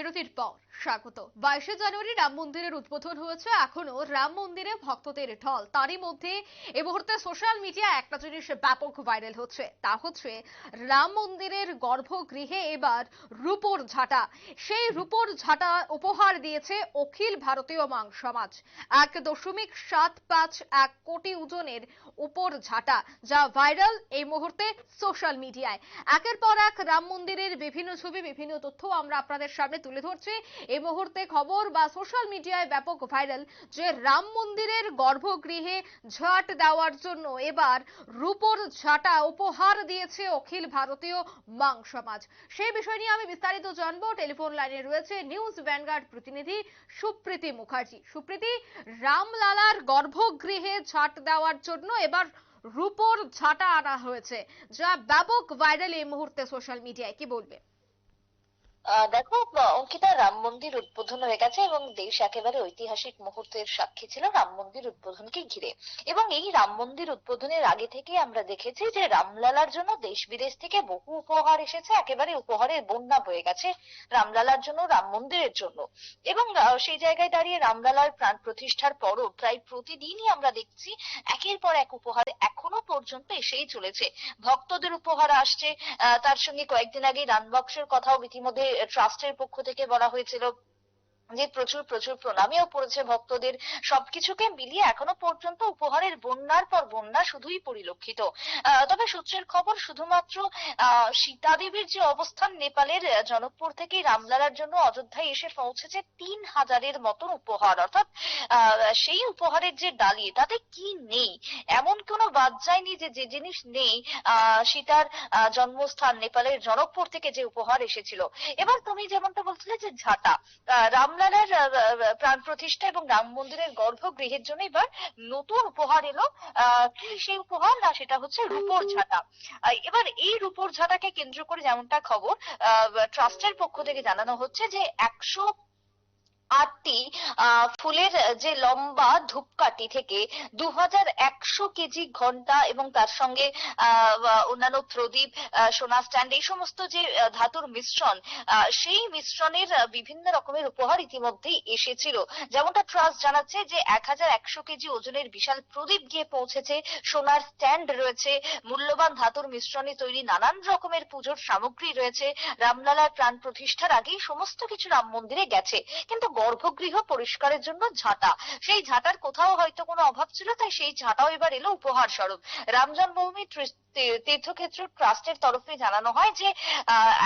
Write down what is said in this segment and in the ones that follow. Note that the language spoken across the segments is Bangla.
বিরতির পর স্বাগত। বাইশে জানুয়ারি রাম মন্দিরের উদ্বোধন হয়েছে। এখনও রাম মন্দিরে ভক্তদের ঢল। তারই মধ্যে এই মুহূর্তে সোশ্যাল মিডিয়া একটা জিনিস ব্যাপক ভাইরাল হচ্ছে। তা হচ্ছে রাম মন্দিরের গর্ভগৃহে এবার রূপোর ঝাঁটা। সেই রূপোর ঝাঁটা উপহার দিয়েছে অখিল ভারতীয় মাং সমাজ। এক দশমিক সাত পাঁচ এক কোটি ওজনের উপর ঝাঁটা, যা ভাইরাল এই মুহূর্তে সোশ্যাল মিডিয়ায়। একের পর এক রাম মন্দিরের বিভিন্ন ছবি, বিভিন্ন তথ্য আমরা আপনাদের সামনে তুলে ধরছি। এই মুহূর্তে খবর বা সোশ্যাল মিডিয়ায় ব্যাপক ভাইরাল যে রাম মন্দিরের গর্ভগৃহে ঝাঁট দেওয়ার জন্য এবার রূপোর ঝাঁটা উপহার দিয়েছে অখিল ভারতীয় মাং সমাজ। সেই বিষয় নিয়ে আমি বিস্তারিত জানব। টেলিফোন লাইনে রয়েছে নিউজ ভ্যানগার্ড প্রতিনিধি সুপ্রীতি মুখার্জি। সুপ্রীতি, রামলালার গর্ভগৃহে ঝাঁট দেওয়ার জন্য এবার রূপোর ঝাঁটা আনা হয়েছে, যা ব্যাপক ভাইরাল এই মুহূর্তে সোশ্যাল মিডিয়ায় কি বলবে? দেখো অঙ্কিতা, রাম মন্দির উদ্বোধন হয়ে গেছে এবং দেশ একেবারে ঐতিহাসিক মুহূর্তের সাক্ষী ছিল রাম মন্দির উদ্বোধনকে ঘিরে। এবং এই রাম মন্দির উদ্বোধনের আগে থেকে আমরা দেখেছি যে রামলালার জন্য দেশ বিদেশ থেকে বহু উপহার এসেছে, একেবারে উপহারের বন্যা বয়ে গেছে রামলালার জন্য, রাম মন্দিরের জন্য। এবং সেই জায়গায় দাঁড়িয়ে রামলালার প্রাণ প্রতিষ্ঠার পরও প্রায় প্রতিদিনই আমরা দেখছি একের পর এক উপহার এখনও পর্যন্ত এসেই চলেছে। ভক্তদের উপহার আসছে তার সঙ্গে কয়েকদিন আগে রানবক্সের কথাও ইতিমধ্যে ট্রাস্টের পক্ষ থেকে বলা হয়েছিল যে প্রচুর প্রচুর প্রণামীও পড়েছে ভক্তদের সবকিছুকে মিলিয়ে এখনও পর্যন্ত উপহারের বন্যার পর বন্যা শুধুই পরিলক্ষিত। তবে সূত্রের খবর শুধুমাত্র সীতা দেবীর যে অবস্থান নেপালের জনকপুর থেকে রামলালার জন্য অযোধ্যায় এসে পৌঁছেছে তিন হাজারের মতন উপহার। অর্থাৎ সেই উপহারের যে ডালি তাতে কি নেই? এমন কোনো বাদ যায়নি যে যে জিনিস নেই সীতার জন্মস্থান নেপালের জনকপুর থেকে যে উপহার এসেছিল। এবার তুমি যেমনটা বলছিলে যে ঝাঁটা আহ, রামলালার প্রাণ প্রতিষ্ঠা এবং রাম মন্দিরের গর্ভগৃহের জন্য এবার নতুন উপহার এলো। কি সেই উপহার? না, সেটা হচ্ছে রূপোর ঝাঁটা। এবার এই রূপোর ঝাঁটাকে কেন্দ্র করে যেমনটা খবর ট্রাস্টের পক্ষ থেকে জানানো হচ্ছে যে একশো আহ, ফুলের যে লম্বা ধূপকাঠি থেকে দু হাজার একশো কেজি ঘণ্টা এবং তার সঙ্গে অন্যান্য প্রদীপ সোনা স্ট্যান্ড এই সমস্ত যে ধাতুর মিশ্রণ সেই মিশ্রণের বিভিন্ন রকমের উপহার ইতিমধ্যেই এসেছিল। যেমনটা ট্রাস্ট জানাচ্ছে যে এক হাজার একশো কেজি ওজনের বিশাল প্রদীপ গিয়ে পৌঁছেছে সোনার স্ট্যান্ড রয়েছে মূল্যবান ধাতুর মিশ্রণে তৈরি নানান রকমের পুজোর সামগ্রী রয়েছে রামলালার প্রাণ প্রতিষ্ঠার আগেই সমস্ত কিছু রাম মন্দিরে গেছে। কিন্তু গর্ভগৃহ পরিষ্কারের জন্য ঝাঁটা। সেই ঝাঁটার কোথাও হয়তো কোনো অভাব ছিল, তাই সেই ঝাঁটাও এবার এলো উপহার স্বরূপ রাম জন্মভূমি ত্রি- তীর- তীর্থক্ষেত্র ট্রাস্টের তরফে জানানো হয় যে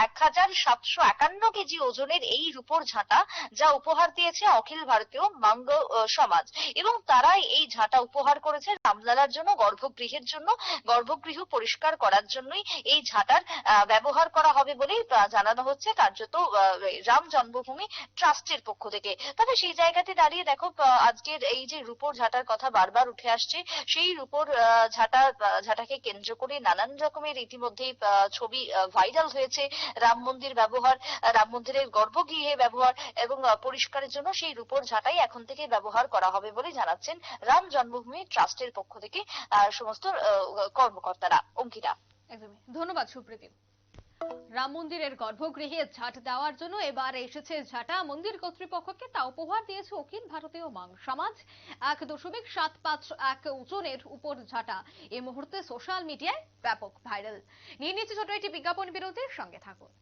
এক হাজার সাতশো একান্ন কেজি ওজনের এই রূপোর ঝাঁটা যা উপহার দিয়েছে অখিল ভারতীয় মাঙ্গ সমাজ। এবং তারাই এই ঝাঁটা উপহার করেছে রামলালার জন্য, গর্ভগৃহের জন্য, গর্ভগৃহ পরিষ্কার করার জন্যই এই ঝাঁটার ব্যবহার করা হবে বলেই জানানো হচ্ছে কার্যত রাম জন্মভূমি ট্রাস্টের পক্ষ থেকে। তবে সেই জায়গাতে দাঁড়িয়ে দেখো আজকের এই যে রূপোর ঝাঁটার কথা বারবার উঠে আসছে, সেই রূপোর ঝাঁটা ঝাঁটাকে কেন্দ্র করে নানান রকমের ইতিমধ্যেই ছবি ভাইরাল হয়েছে। রাম মন্দির ব্যবহার রাম মন্দিরের গর্ভগৃহে ব্যবহার এবং পরিষ্কারের জন্য সেই রূপোর ঝাঁটাই এখন থেকে ব্যবহার করা হবে বলে জানাচ্ছেন রাম জন্মভূমি ট্রাস্টের পক্ষ থেকে সমস্ত কর্মকর্তারা। অঙ্কিতা। একদমই। ধন্যবাদ সুপ্রীতি। রাম মন্দিরের গর্ভগৃহে ঝাঁট দেওয়ার জন্য এবার এসেছে ঝাঁটা। মন্দির কর্তৃপক্ষকে তা উপহার দিয়েছে অখিল ভারতীয় মাং সমাজ। এক দশমিক সাত পাঁচ এক ওজনের উপর ঝাঁটা। এই মুহূর্তে সোশ্যাল মিডিয়ায় ব্যাপক ভাইরাল নিয়ে নিচ্ছে ছোট একটি বিজ্ঞাপন বিরতির সঙ্গে থাকুন।